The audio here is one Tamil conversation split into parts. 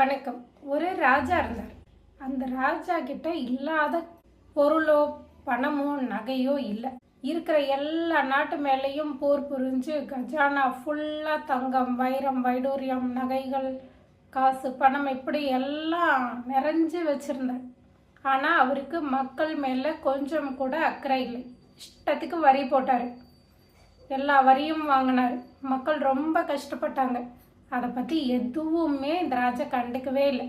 வணக்கம். ஒரு ராஜா இருந்தார். அந்த ராஜா கிட்ட இல்லாத பொருளோ பணமோ நகையோ இல்லை. இருக்கிற எல்லா நாட்டு மேலேயும் போர் புரிஞ்சு கஜானா ஃபுல்லாக தங்கம் வைரம் வைடூரியம் நகைகள் காசு பணம் இப்படி எல்லாம் நிறைஞ்சு வச்சுருந்தார். ஆனால் அவருக்கு மக்கள் மேலே கொஞ்சம் கூட அக்கறை இல்லை. இஷ்டத்துக்கு வரி போட்டார். எல்லா வரியும் வாங்கினார். மக்கள் ரொம்ப கஷ்டப்பட்டாங்க. அதை பற்றி எதுவுமே இந்த ராஜா கண்டுக்கவே இல்லை.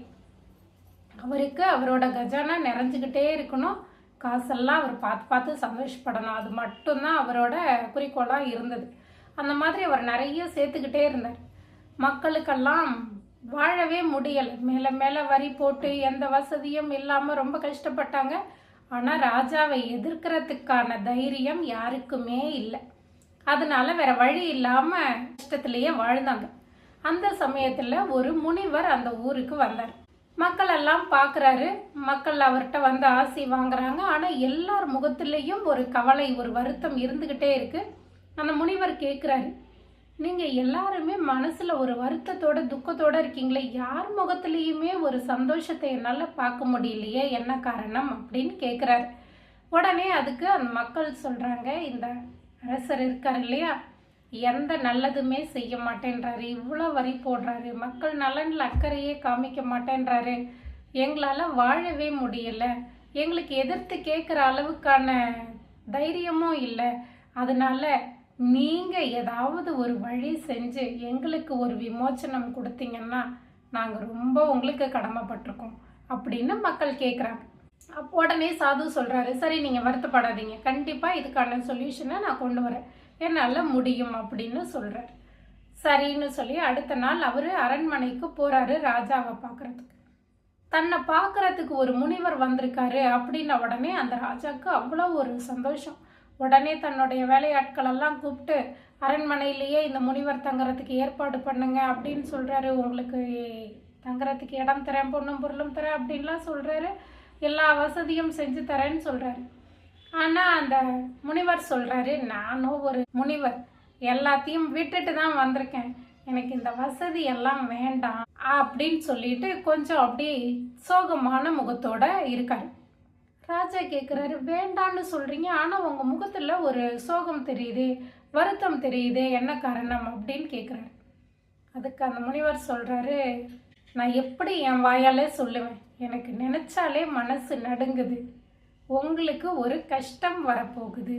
அவருக்கு அவரோட கஜானா நிறைஞ்சுக்கிட்டே இருக்கணும். காசெல்லாம் அவர் பார்த்து பார்த்து சந்தோஷப்படணும். அது மட்டும்தான் அவரோட குறிக்கோளாக இருந்தது. அந்த மாதிரி அவர் நிறைய சேர்த்துக்கிட்டே இருந்தார். மக்களுக்கெல்லாம் வாழவே முடியலை. மேலே மேலே வரி போட்டு எந்த வசதியும் இல்லாமல் ரொம்ப கஷ்டப்பட்டாங்க. ஆனால் ராஜாவை எதிர்க்கிறதுக்கான தைரியம் யாருக்குமே இல்லை. அதனால வேற வழி இல்லாமல் கஷ்டத்துலேயே வாழ்ந்தாங்க. அந்த சமயத்தில் ஒரு முனிவர் அந்த ஊருக்கு வந்தார். மக்கள் எல்லாம் பார்க்குறாரு. மக்கள் அவர்கிட்ட வந்து ஆசி வாங்குறாங்க. ஆனால் எல்லார் முகத்திலையும் ஒரு கவலை ஒரு வருத்தம் இருந்துக்கிட்டே இருக்கு. அந்த முனிவர் கேட்குறாரு நீங்கள் எல்லாருமே மனசில் ஒரு வருத்தத்தோட துக்கத்தோட இருக்கீங்களே யார் முகத்துலேயுமே ஒரு சந்தோஷத்தை என்னால் பார்க்க முடியலையே என்ன காரணம்? அப்படின்னு கேட்குறாரு உடனே அதுக்கு அந்த மக்கள் சொல்கிறாங்க இந்த அரசர் இருக்கார் இல்லையா எந்த நல்லதுமே செய்ய மாட்டேன்றாரு. இவ்வளோ வரி போடுறாரு. மக்கள் நலனில் அக்கறையே காமிக்க மாட்டேன்றாரு. எங்களால் வாழவே முடியல. எங்களுக்கு எதிர்த்து கேட்குற அளவுக்கான தைரியமும் இல்லை. அதனால நீங்கள் ஏதாவது ஒரு வழி செஞ்சு எங்களுக்கு ஒரு விமோச்சனம் கொடுத்தீங்கன்னா நாங்கள் ரொம்ப உங்களுக்கு கடமைப்பட்டிருக்கோம் அப்படின்னு மக்கள் கேட்குறாங்க. அப்போ உடனே சாது சொல்கிறாரு சரி நீங்கள் வருத்தப்படாதீங்க. கண்டிப்பாக இதுக்கான சொல்யூஷனை நான் கொண்டு வரேன். என்னால் முடியும் அப்படின்னு சொல்கிறார் சரின்னு சொல்லி அடுத்த நாள் அவர் அரண்மனைக்கு போகிறாரு ராஜாவை பார்க்குறதுக்கு. தன்னை பார்க்குறதுக்கு ஒரு முனிவர் வந்திருக்காரு அப்படின்ன உடனே அந்த ராஜாவுக்கு அவ்வளோ ஒரு சந்தோஷம். உடனே தன்னுடைய வேலையாட்களெல்லாம் கூப்பிட்டு அரண்மனையிலேயே இந்த முனிவர் தங்குறதுக்கு ஏற்பாடு பண்ணுங்க அப்படின்னு சொல்கிறாரு உங்களுக்கு தங்குறதுக்கு இடம் தரேன் பொண்ணும் பொருளும் தரேன் அப்படின்லாம் சொல்கிறாரு எல்லா வசதியும் செஞ்சு தரேன்னு சொல்கிறாரு ஆனால் அந்த முனிவர் சொல்கிறாரு நானும் ஒரு முனிவர். எல்லாத்தையும் விட்டுட்டு தான் வந்திருக்கேன். எனக்கு இந்த வசதி எல்லாம் வேண்டாம் அப்படின்னு சொல்லிட்டு கொஞ்சம் அப்படியே சோகமான முகத்தோட இருக்காரு. ராஜா கேட்குறாரு வேண்டான்னு சொல்கிறீங்க ஆனால் உங்கள் முகத்தில் ஒரு சோகம் தெரியுது வருத்தம் தெரியுது. என்ன காரணம்? அப்படின்னு கேட்குறாரு அதுக்கு அந்த முனிவர் சொல்கிறாரு நான் எப்படி என் வாயாலே சொல்லுவேன்? எனக்கு நினச்சாலே மனசு நடுங்குது. உங்களுக்கு ஒரு கஷ்டம் வரப்போகுது.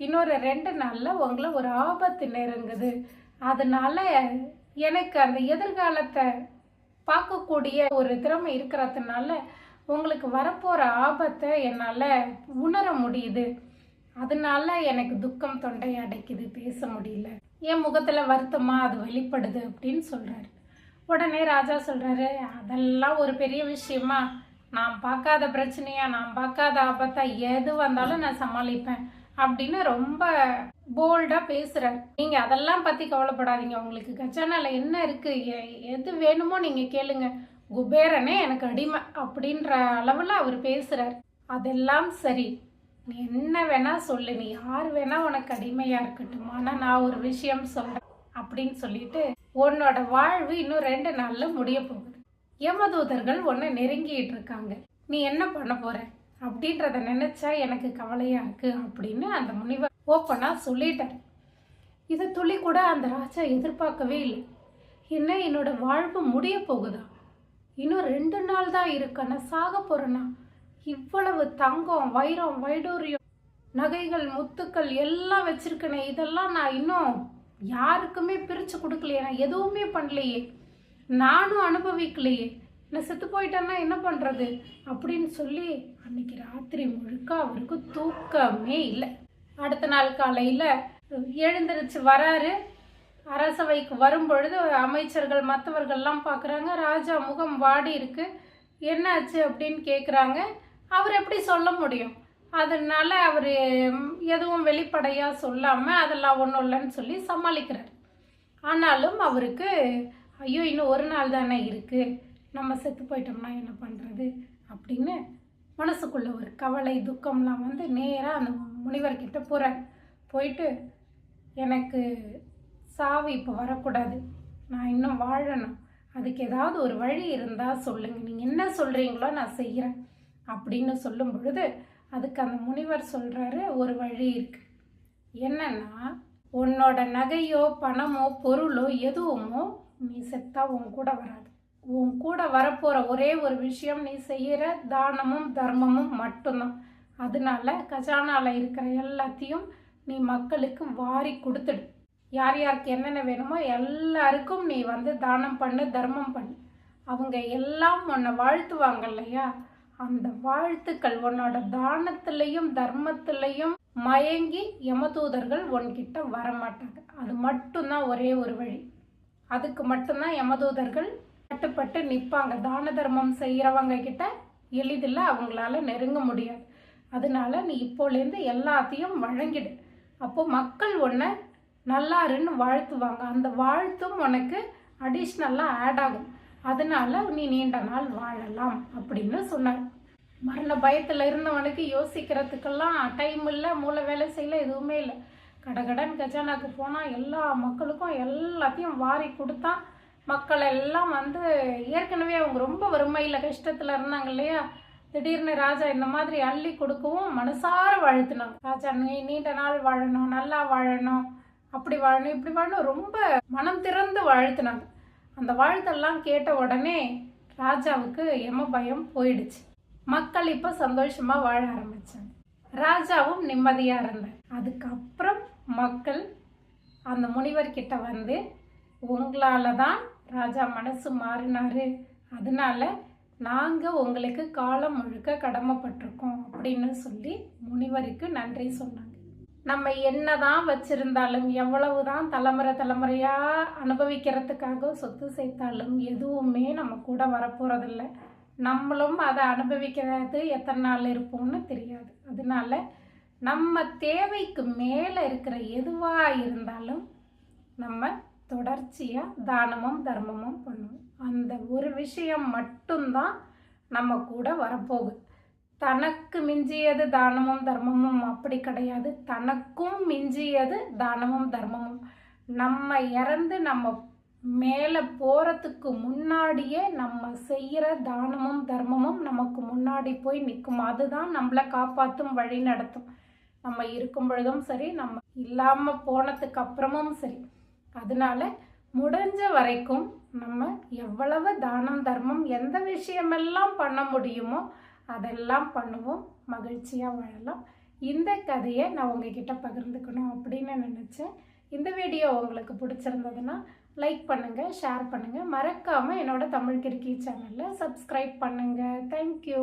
இன்னொரு ரெண்டு நாளில் உங்களை ஒரு ஆபத்து நெருங்குது. அதனால எனக்கு அந்த எதிர்காலத்தை பார்க்கக்கூடிய ஒரு திறமை இருக்கிறதுனால உங்களுக்கு வரப்போகிற ஆபத்தை என்னால் உணர முடியுது. அதனால எனக்கு துக்கம் தொண்டை அடைக்குது பேச முடியல. என் முகத்தில் வருத்தமாக அது வெளிப்படுது அப்படின்னு சொல்கிறாரு உடனே ராஜா சொல்கிறாரு அதெல்லாம் ஒரு பெரிய விஷயமா? நான் பார்க்காத பிரச்சனையா நான் பார்க்காத ஆபத்தா எது வந்தாலும் நான் சமாளிப்பேன் அப்படின்னு ரொம்ப போல்டாக பேசுகிறார் நீங்கள் அதெல்லாம் பற்றி கவலைப்படாதீங்க. உங்களுக்கு கஜானால என்ன இருக்குது எது வேணுமோ நீங்கள் கேளுங்க. குபேரனே எனக்கு அடிமை அப்படின்ற அளவில் அவர் பேசுகிறார் அதெல்லாம் சரி. நீ என்ன வேணா சொல்லு. நீ யார் வேணா உனக்கு அடிமையாக இருக்கட்டும். ஆனால் நான் ஒரு விஷயம் சொல்கிறேன் அப்படின்னு சொல்லிட்டு உன்னோட வாழ்வு இன்னும் ரெண்டு நாளில் முடிய போகுது. யமதூதர்கள் உன்னை நெருங்கிட்டு இருக்காங்க நீ என்ன பண்ண போற? அப்படின்றத நினைச்சா எனக்கு கவலையா இருக்கு அப்படின்னு அந்த முனிவர் ஓப்பனா சொல்லிட்டார். இதை துளி கூட அந்த ராஜா எதிர்பார்க்கவே இல்லை. என்ன என்னோட வாழ்வு முடிய போகுதா? இன்னும் ரெண்டு நாள் தான் இருக்கு நான் சாக போறேனா? இவ்வளவு தங்கம் வைரம் வைடூரியம் நகைகள் முத்துக்கள் எல்லாம் வச்சிருக்கேனே இதெல்லாம் நான் இன்னும் யாருக்குமே பிரித்து கொடுக்கலையே நான் எதுவுமே பண்ணலையே. நானும் அனுபவிக்கலையே. நான் செத்து போயிட்டேன்னா என்ன பண்ணுறது அப்படின்னு சொல்லி அன்னைக்கு ராத்திரி முழுக்க அவருக்கு தூக்கமே இல்லை. அடுத்த நாள் காலையில் எழுந்திருச்சு வராரு. அரசவைக்கு வரும்பொழுது அமைச்சர்கள் மற்றவர்கள்லாம் பார்க்குறாங்க ராஜா முகம் வாடி இருக்கு. என்னாச்சு அப்படின்னு கேட்குறாங்க அவர் எப்படி சொல்ல முடியும்? அதனால அவர் எதுவும் வெளிப்படையாக சொல்லாமல் அதெல்லாம் ஒன்றும் இல்லைன்னு சொல்லி சமாளிக்கிறார். ஆனாலும் அவருக்கு ஐயோ இன்னும் ஒரு நாள் தானே இருக்குது நம்ம செத்து போயிட்டோம்னா என்ன பண்ணுறது அப்படின்னு மனசுக்குள்ள ஒரு கவலை துக்கம்லாம் வந்து நேராக அந்த முனிவர்கிட்ட போகிறேன் போயிட்டு எனக்கு சாவு இப்போ வரக்கூடாது. நான் இன்னும் வாழணும். அதுக்கு ஏதாவது ஒரு வழி இருந்தால் சொல்லுங்கள் நீங்கள் என்ன சொல்கிறீங்களோ நான் செய்கிறேன் அப்படின்னு சொல்லும் பொழுது அதுக்கு அந்த முனிவர் சொல்கிறாரு ஒரு வழி இருக்கு. என்னன்னா உன்னோட நகையோ பணமோ பொருளோ எதுவுமோ நீ செத்தா உன் கூட வராது. உன் கூட வரப்போகிற ஒரே ஒரு விஷயம் நீ செய்கிற தானமும் தர்மமும் மட்டும்தான். அதனால கஜானாவில் இருக்கிற எல்லாத்தையும் நீ மக்களுக்கு வாரி கொடுத்துடு. யார் யாருக்கு என்னென்ன வேணுமோ எல்லாருக்கும் நீ வந்து தானம் பண்ணு தர்மம் பண்ணு. அவங்க எல்லாம் உன்னை வாழ்த்துவாங்க இல்லையா? அந்த வாழ்த்துக்கள் உன்னோட தானத்திலையும் தர்மத்திலையும் மயங்கி யமதூதர்கள் உன்கிட்ட வரமாட்டாங்க. அது மட்டும்தான் ஒரே ஒரு வழி. அதுக்கு மட்டும்தான் யமதூதர்கள் கட்டுப்பட்டு நிற்பாங்க. தான தர்மம் செய்கிறவங்க கிட்ட எளிதில் அவங்களால நெருங்க முடியாது. அதனால நீ இப்போலேருந்து எல்லாத்தையும் வழங்கிடு. அப்போ மக்கள் உன்னை நல்லாருன்னு வாழ்த்துவாங்க. அந்த வாழ்த்தும் உனக்கு அடிஷ்னலாக ஆட் ஆகும். அதனால நீ நீண்ட நாள் வாழலாம் அப்படின்னு சொன்னார். மரண பயத்தில் இருந்தவனுக்கு யோசிக்கிறதுக்கெல்லாம் டைம் இல்லை மூளை வேலை செய்யல எதுவுமே இல்லை. கடகடன் கஜானாக்கு போனால் எல்லா மக்களுக்கும் எல்லாத்தையும் வாரி கொடுத்தா மக்கள் எல்லாம் வந்து ஏற்கனவே அவங்க ரொம்ப வறுமையில் கஷ்டத்தில் இருந்தாங்க இல்லையா? திடீர்னு ராஜா இந்த மாதிரி அள்ளி கொடுக்கவும் மனசார வாழ்த்துனாங்க. ராஜா நீ நீண்ட நாள் வாழணும் நல்லா வாழணும் அப்படி வாழணும் இப்படி வாழணும் ரொம்ப மனம் திறந்து வாழ்த்துனாங்க. அந்த வாழ்த்தெல்லாம் கேட்ட உடனே ராஜாவுக்கு எம பயம் போயிடுச்சு. மக்கள் இப்போ சந்தோஷமாக வாழ ஆரம்பித்தாங்க ராஜாவும் நிம்மதியாக இருந்தார். அதுக்கப்புறம் மக்கள் அந்த முனிவர்கிட்ட வந்து உங்களால் தான் ராஜா மனசு மாறினார். அதனால நாங்கள் உங்களுக்கு காலம் முழுக்க கடமைப்பட்டிருக்கோம் அப்படின்னு சொல்லி முனிவருக்கு நன்றி சொன்னாங்க. நம்ம என்ன தான் வச்சுருந்தாலும் எவ்வளவு தான் தலைமுறை தலைமுறையாக அனுபவிக்கிறதுக்காக சொத்து சேர்த்தாலும் எதுவுமே நம்ம கூட வரப்போகிறதில்ல நம்மளும் அதை அனுபவிக்கிறது எத்தனை நாள் இருப்போம்னு தெரியாது. அதனால நம்ம தேவைக்கு மேலே இருக்கிற எதுவாக இருந்தாலும் நம்ம தொடர்ச்சியாக தானமும் தர்மமும் பண்ணுவோம். அந்த ஒரு விஷயம் மட்டும்தான் நம்ம கூட வரப்போகுது. தனக்கு மிஞ்சியது தானமும் தர்மமும் அப்படி கிடையாது. தனக்கும் மிஞ்சியது தானமும் தர்மமும். நம்ம இறந்து நம்ம மேலே போகிறதுக்கு முன்னாடியே நம்ம செய்கிற தானமும் தர்மமும் நமக்கு முன்னாடி போய் நிற்கும். அதுதான் நம்மளை காப்பாற்றும் வழி நடத்தும். நம்ம இருக்கும் பொழுதும் சரி நம்ம இல்லாமல் போனதுக்கு அப்புறமும் சரி. அதனால முடிஞ்ச வரைக்கும் நம்ம எவ்வளவு தானம் தர்மம் எந்த விஷயமெல்லாம் பண்ண முடியுமோ அதெல்லாம் பண்ணுவோம். மகிழ்ச்சியாக வாழலாம். இந்த கதையை நான் உங்ககிட்ட பகிர்ந்துக்கணும் அப்படின்னு நினச்சேன். இந்த வீடியோ உங்களுக்கு பிடிச்சிருந்ததுன்னா லைக் பண்ணுங்கள் ஷேர் பண்ணுங்கள் மறக்காமல் என்னோட தமிழ் கிறுக்கி சேனலில் சப்ஸ்கிரைப் பண்ணுங்கள் தேங்க்யூ